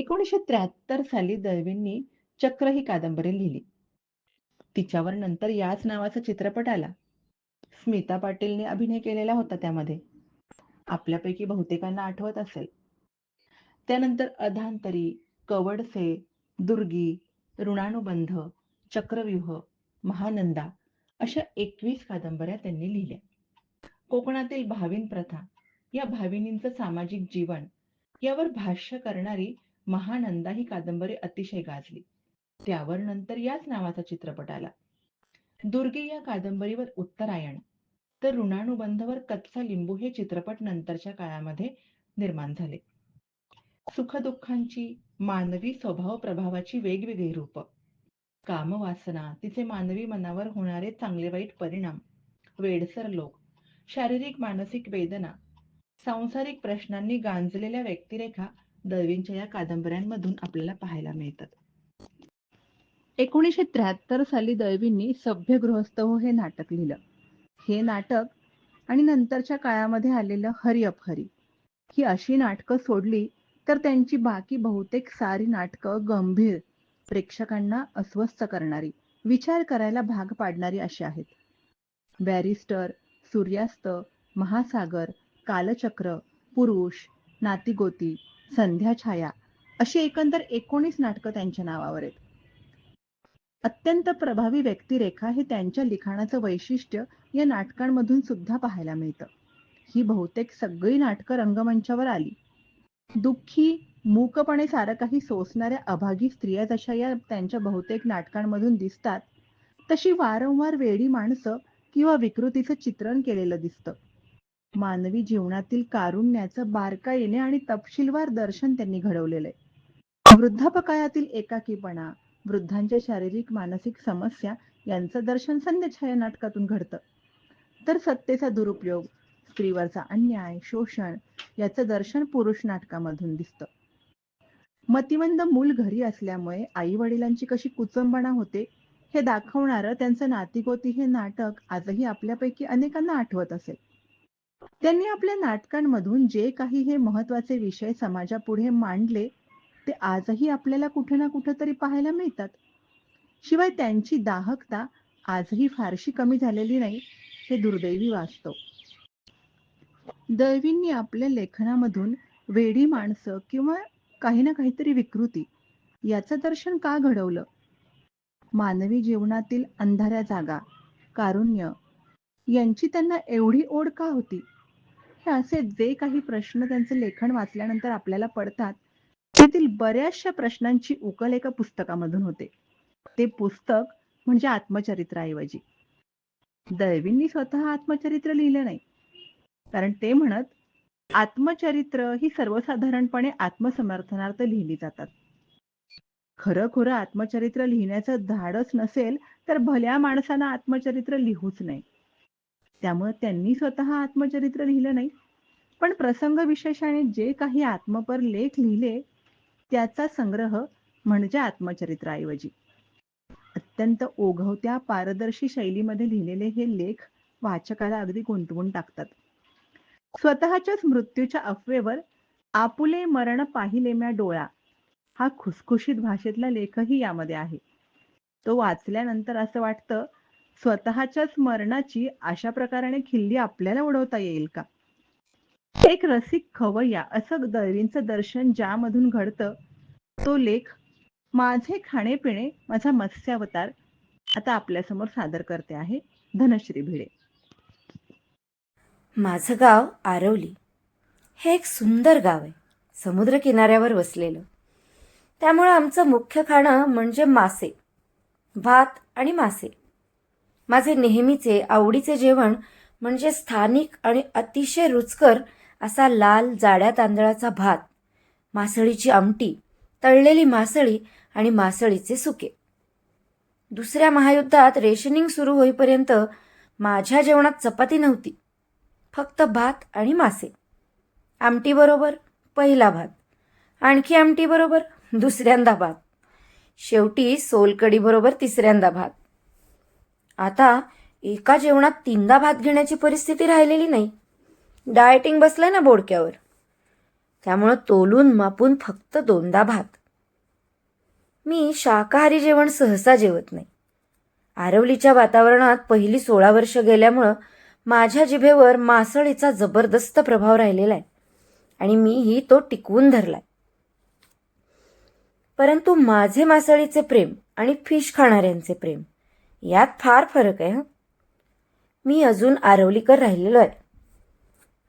एकोणीसशे त्र्याहत्तर साली दळवींनी चक्र ही कादंबरी लिहिली. तिच्यावर नंतर याच नावाचा चित्रपट आला. स्मिता पाटीलने अभिनय केलेला होता त्यामध्ये. आपल्यापैकी बहुतेकांना आठवत असेल. त्यानंतर अधांतरी, कवडसे, दुर्गी, ऋणानुबंध, चक्रव्यूह, महानंदा अशा एकवीस कादंबऱ्या त्यांनी लिहिल्या. कोकणातील भाविन प्रथा, या भाविनींचं सामाजिक जीवन यावर भाष्य करणारी महानंदा ही कादंबरी अतिशय गाजली. त्यावर नंतर याच नावाचा चित्रपट आला. दुर्गे या कादंबरीवर उत्तरायण तर ऋणानुबंधवर कच्चा लिंबू हे चित्रपट नंतरच्या काळामध्ये निर्माण झाले. सुखदुःखांची, मानवी स्वभाव प्रभावाची वेगवेगळी रूप कामवासना, तिचे मानवी मनावर होणारे चांगले वाईट परिणाम, वेडसर लोक, शारीरिक मानसिक वेदना, सांसारिक प्रश्नांनी गांजलेल्या व्यक्तिरेखा दळवींच्या या कादंबऱ्यांमधून आपल्याला पाहायला मिळतात. एकोणीसशे त्र्याहत्तर साली दळवींनी सभ्य गृहस्थ हो हे नाटक लिहिलं. हे नाटक आणि नंतरच्या काळामध्ये आलेलं हरी अपहरी ही अशी नाटकं सोडली तर त्यांची बाकी बहुतेक सारी नाटकं गंभीर, प्रेक्षकांना अस्वस्थ करणारी, विचार करायला भाग पाडणारी अशी आहेत. बॅरिस्टर, सूर्यास्त, महासागर, कालचक्र, पुरुष, नातीगोती, संध्याछाया अशी एकंदर एकोणीस नाटकं त्यांच्या नावावर आहेत. अत्यंत प्रभावी व्यक्तिरेखा हे त्यांच्या लिखाणाचं वैशिष्ट्य या नाटकांमधून सुद्धा पाहायला मिळतं. ही बहुतेक सगळी नाटकं रंगमंचावर आली. दुःखी, मूकपणे सारं काही सोसणाऱ्या अभागी स्त्रिया जशा या त्यांच्या बहुतेक नाटकांमधून दिसतात, तशी वारंवार वेडी माणसं किंवा विकृतीचं चित्रण केलेलं दिसतं. मानवी जीवनातील कारुण्याचं बारकाईने आणि तपशीलवार दर्शन त्यांनी घडवलेलं आहे. वृद्धापकाळातील एकाकीपणा, वृद्धांच्या शारीरिक मानसिक समस्या यांचं दर्शन संध्याछाया नाटकातून घडतं. तर सत्तेचा दुरुपयोग, स्त्रीवरचा अन्याय, शोषण याचं दर्शन पुरुष नाटकामधून दिसतं. मतिमंद मूल घरी असल्यामुळे आई-वडिलांची कशी कुचंबणा होते हे दाखवणारं त्यांचं नातीगोती हे नाटक आजही आपल्यापैकी अनेकांना आठवत असेल. त्यांनी आपल्या नाटकांमधून जे काही हे महत्त्वाचे विषय समाजापुढे मांडले ते आजही आपल्याला कुठे ना कुठेतरी पाहायला मिळतात. शिवाय त्यांची दाहकता आजही फारशी कमी झालेली नाही हे दुर्दैवी वाचतो दैवींनी आपल्या लेखनामधून वेडी माणसं किंवा काही ना काहीतरी विकृती याचं दर्शन का घडवलं? मानवी जीवनातील अंधाऱ्या जागा, कारुण्य यांची त्यांना एवढी ओढ का होती? हे असे जे काही प्रश्न त्यांचं लेखन वाचल्यानंतर आपल्याला पडतात, त्यातील बऱ्याचशा प्रश्नांची उकल एका पुस्तकामधून होते. ते पुस्तक म्हणजे आत्मचरित्राऐवजी. दळवींनी स्वतः आत्मचरित्र लिहिलं नाही. कारण ते म्हणत, आत्मचरित्र ही सर्वसाधारणपणे आत्मसमर्थनार्थ लिहिली जातात. खरं खरं आत्मचरित्र लिहिण्याचं धाडस नसेल तर भल्या माणसानं आत्मचरित्र लिहूच नाही त्यामुळे त्यांनी स्वतः आत्मचरित्र लिहिलं नाही. पण प्रसंग विशेषाने जे काही आत्मपर लेख लिहिले त्याचा संग्रह म्हणजे आत्मचरित्राऐवजी. अत्यंत ओघवत्या पारदर्शी शैलीमध्ये लिहिलेले हे लेख वाचकाला अगदी गुंतवून टाकतात. स्वतःच्याच मृत्यूच्या अफवेवर आपुले मरण पाहिले म्या डोळा हा खुसखुशीत भाषेतला लेखही यामध्ये आहे. तो वाचल्यानंतर असं वाटतं स्वतःच्याच मरणाची अशा प्रकाराने खिल्ली आपल्याला उडवता येईल का? एक रसिक खवय्या असं दळवींचं दर्शन ज्यामधून घडतं तो लेख माझे खाणे-पिणे माझा मत्स्यावतार आता आपल्यासमोर सादर करते आहे धनश्री भिडे. माझं गाव आरवली हे एक सुंदर गाव आहे समुद्रकिनाऱ्यावर वसलेलं त्यामुळं आमचं मुख्य खाणं म्हणजे मासे भात आणि मासे माझे नेहमीचे आवडीचे जेवण म्हणजे स्थानिक आणि अतिशय रुचकर असा लाल जाड्या तांदळाचा भात मासळीची आमटी तळलेली मासळी आणि मासळीचे सुके. दुसऱ्या महायुद्धात रेशनिंग सुरू होईपर्यंत माझ्या जेवणात चपाती नव्हती फक्त भात आणि मासे. आमटीबरोबर पहिला भात आणखी आमटीबरोबर दुसऱ्यांदा भात. शेवटी सोलकडीबरोबर तिसऱ्यांदा भात. आता एका जेवणात तीनदा भात घेण्याची परिस्थिती राहिलेली नाही. डायटिंग बसलंय ना बोडक्यावर. त्यामुळं तोलून मापून फक्त दोनदा भात. मी शाकाहारी जेवण सहसा जेवत नाही. आरवलीच्या वातावरणात पहिली सोळा वर्ष गेल्यामुळं माझ्या जिभेवर मासळीचा जबरदस्त प्रभाव राहिलेला आहे आणि मीही तो टिकवून धरलाय. परंतु माझे मासळीचे प्रेम आणि फिश खाणाऱ्यांचे प्रेम यात फार फरक आहे हं. मी अजून आरवलीकर राहिलेलो आहे.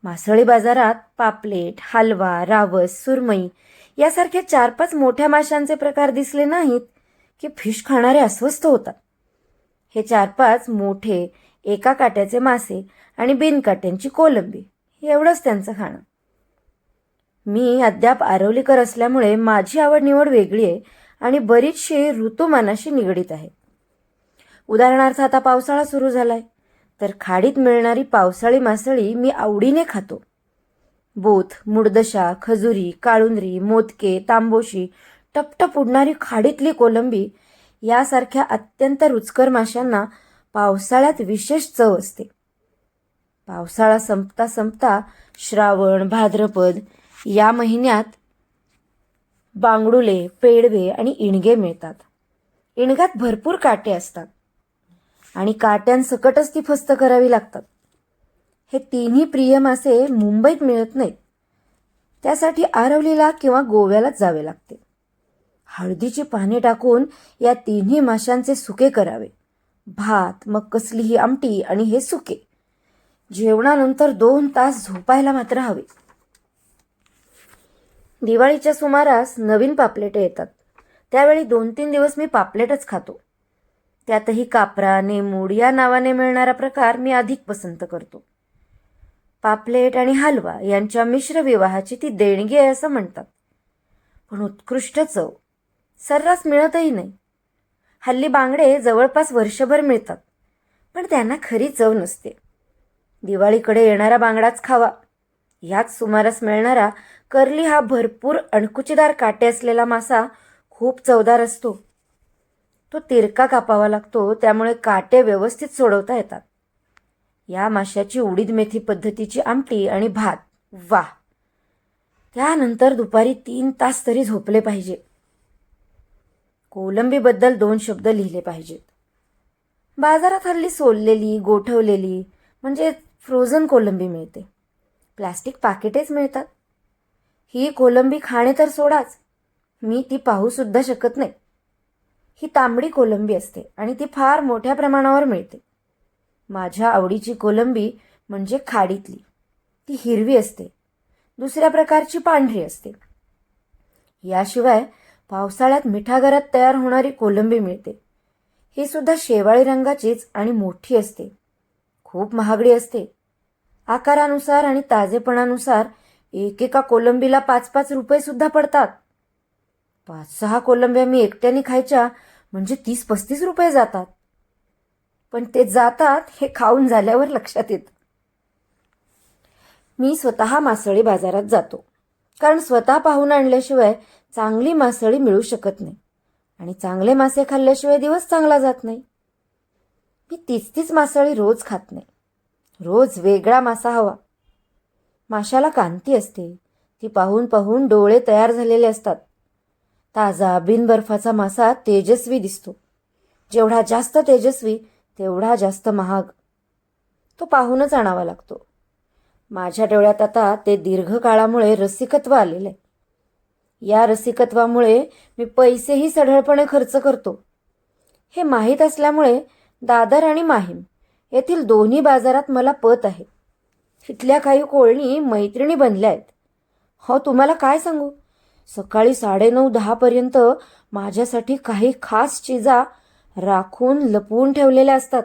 मासळी बाजारात पापलेट हलवा रावस सुरमई यासारख्या चार पाच मोठ्या माशांचे प्रकार दिसले नाहीत की फिश खाणारे अस्वस्थ होतात. हे चार पाच मोठे एका काट्याचे मासे आणि बिनकाट्यांची कोलंबी एवढंच त्यांचं खाणं. मी अद्याप आरवलीकर असल्यामुळे माझी आवड निवड वेगळी आहे आणि बरीचशी ऋतुमानाशी निगडीत आहे. उदाहरणार्थ आता पावसाळा सुरू झालाय. तर खाडीत मिळणारी पावसाळी मासळी मी आवडीने खातो. बोथ मुडदशा खजुरी काळुंदरी मोदके तांबोशी टपटप उडणारी खाडीतली कोलंबी यासारख्या अत्यंत रुचकर माशांना पावसाळ्यात विशेष चव असते. पावसाळा संपता संपता श्रावण भाद्रपद या महिन्यात बांगडुले पेडवे आणि इणगे मिळतात. इणगात भरपूर काटे असतात. आणि काट्यांसकटच ती फस्त करावी लागतात. हे तिन्ही प्रिय मासे मुंबईत मिळत नाहीत. त्यासाठी आरवलीला किंवा गोव्यालाच जावे लागते. हळदीची पाने टाकून या तिन्ही माशांचे सुके करावे. भात मग कसलीही आमटी आणि हे सुके. जेवणानंतर दोन तास झोपायला मात्र हवे. दिवाळीच्या सुमारास नवीन पापलेटं येतात. त्यावेळी दोन तीन दिवस मी पापलेटच खातो. त्यातही कापरा नेमूड या नावाने मिळणारा प्रकार मी अधिक पसंत करतो. पापलेट आणि हलवा यांच्या मिश्र विवाहाची ती देणगी आहे असं म्हणतात. पण उत्कृष्ट चव. सर्रास मिळतही नाही. हल्ली बांगडे जवळपास वर्षभर मिळतात पण त्यांना खरी चव नसते. दिवाळीकडे येणारा बांगडाच खावा. याच सुमारास मिळणारा कर्ली हा भरपूर अणकुचीदार काटे असलेला मासा खूप चवदार असतो. तो तिरका कापावा लागतो त्यामुळे काटे व्यवस्थित सोडवता येतात. या माशाची उडीद मेथी पद्धतीची आमटी आणि भात. वा त्यानंतर दुपारी तीन तास तरी झोपले पाहिजे. कोलंबीबद्दल दोन शब्द लिहिले पाहिजेत. बाजारात हल्ली सोललेली गोठवलेली म्हणजे फ्रोझन कोलंबी मिळते. प्लास्टिक पाकिटेच मिळतात. ही कोलंबी खाणे तर सोडाच. मी ती पाहूसुद्धा शकत नाही. ही तांबडी कोलंबी असते आणि ती फार मोठ्या प्रमाणावर मिळते. माझ्या आवडीची कोलंबी म्हणजे खाडीतली. ती हिरवी असते. दुसऱ्या प्रकारची पांढरी असते. याशिवाय पावसाळ्यात मिठागरात तयार होणारी कोलंबी मिळते. ही सुद्धा शेवाळी रंगाचीच आणि मोठी असते. खूप महागडी असते. आकारानुसार आणि ताजेपणानुसार एकेका कोलंबीला पाच पाच रुपये सुद्धा पडतात. पाच सहा कोलंब्या मी एकट्याने खायच्या म्हणजे तीस पस्तीस रुपये जातात. पण ते जातात हे खाऊन झाल्यावर लक्षात येतं. मी स्वतः मासळी बाजारात जातो. कारण स्वतः पाहून आणल्याशिवाय चांगली मासळी मिळू शकत नाही. आणि चांगले मासे खाल्ल्याशिवाय दिवस चांगला जात नाही. मी तीच तीच मासळी रोज खात नाही. रोज वेगळा मासा हवा. माशाला कांती असते. ती पाहून पाहून डोळे तयार झालेले असतात. ताजा बिनबर्फाचा मासा तेजस्वी दिसतो. जेवढा जास्त तेजस्वी तेवढा जास्त महाग. तो पाहूनच आणावा लागतो. माझ्या डोळ्यात आता ते दीर्घकाळामुळे रसिकत्व आलेलं आहे. या रसिकत्वामुळे मी पैसेही सढळपणे खर्च करतो. हे माहीत असल्यामुळे दादर आणि माहीम येथील दोन्ही बाजारात मला पत आहे. तिथल्या काही कोळणी मैत्रिणी बनल्या आहेत. हो तुम्हाला काय सांगू? सकाळी साडेनऊ दहापर्यंत माझ्यासाठी काही खास चिजा राखून लपवून ठेवलेल्या असतात.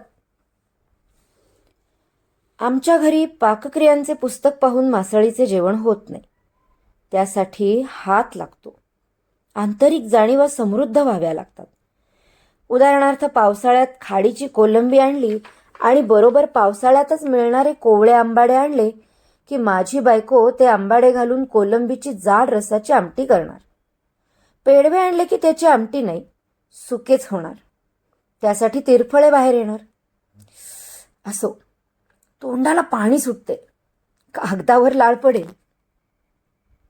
आमच्या घरी पाकक्रियांचे पुस्तक पाहून मासळीचे जेवण होत नाही. त्यासाठी हात लागतो. आंतरिक जाणीवा समृद्ध व्हाव्या लागतात. उदाहरणार्थ पावसाळ्यात खाडीची कोलंबी आणली आणि बरोबर पावसाळ्यातच मिळणारे कोवळे आंबाडे आणले की माझी बायको ते आंबाडे घालून कोलंबीची जाड रसाची आमटी करणार. पेडवे आणले की त्याची आमटी नाही सुकेच होणार. त्यासाठी तिरफळे बाहेर येणार. असो तोंडाला पाणी सुटते. कागदावर लाळ पडेल.